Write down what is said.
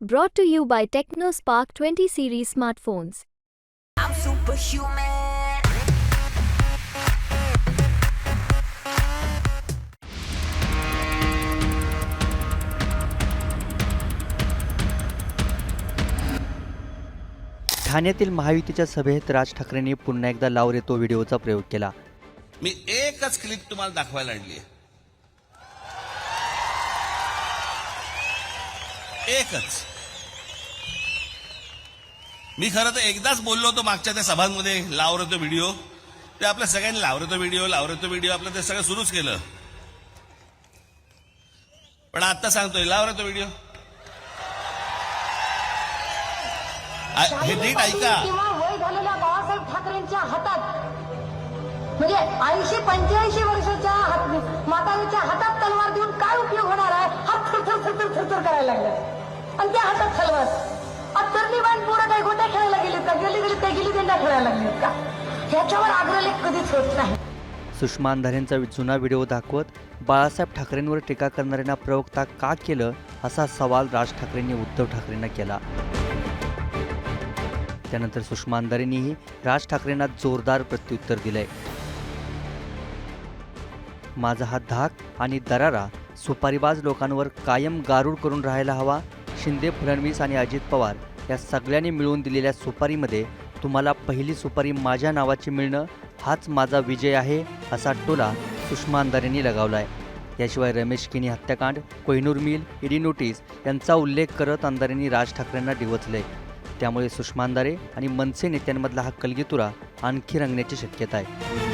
Brought to you by TechnoSpark 20 series smartphones. I'm superhuman. ठाण्यातील महायुतीच्या सभेत राज ठाकरेंनी पुन्हा एकदा लाव रे तो व्हिडिओचा प्रयोग केला मी एकच क्लिप तुम्हाला दाखवायला आणली एकच. मी खरं तर एकदाच बोललो होतो मागच्या त्या सभांमध्ये लावरतो व्हिडिओ. ते आपल्या सगळ्यांनी लावरतो व्हिडिओ लावरतो व्हिडिओ आपलं ते सगळं सुरूच केलं. पण आता सांगतोय लावरतो व्हिडिओ. हे नीट ऐका. किंवा वय झालेल्या बाळासाहेब ठाकरेंच्या हातात म्हणजे ऐंशी पंच्याऐंशी वर्षाच्या हात- म्हातारीच्या हातात तलवार देऊन काय उपयोग होणार आहे? हात थरथर थरथर थरथर करायला लागले आणि त्या हातात तलवार आज तरली पोरं काही गोट्या खेळायला गेलीत का गेली गेली ते गेली त्यांना खेळायला लागलीत का? ह्याच्यावर आग्रलेख कधीच होत नाही. सुषमा अंधारेंचा जुना व्हिडिओ दाखवत बाळासाहेब ठाकरेंवर टीका करणाऱ्यांना प्रवक्ता का केलं असा सवाल राज ठाकरेंनी उद्धव ठाकरेंना केला. त्यानंतर सुषमा अंधारेंनीही राज ठाकरेंना जोरदार प्रत्युत्तर दिलंय. माझा हा धाक आणि दरारा सुपारीबाज लोकांवर कायम गारूड करून राहायला हवा शिंदे फडणवीस आणि अजित पवार या सगळ्यांनी मिळून दिलेल्या सुपारीमध्ये तुम्हाला पहिली सुपारी माझ्या नावाची मिळणं हाच माझा विजय आहे असा टोला सुषमा अंधारेंनी लगावला आहे याशिवाय रमेश किनी हत्याकांड कोहिनूर मिल ईडी नोटीस यांचा उल्लेख करत अंधारेंनी राज ठाकरेंना डिवचले त्यामुळे सुषमा अंधारे आणि मनसे नेत्यांमधला हा कलगीतुरा आणखी रंगण्याची शक्यता आहे.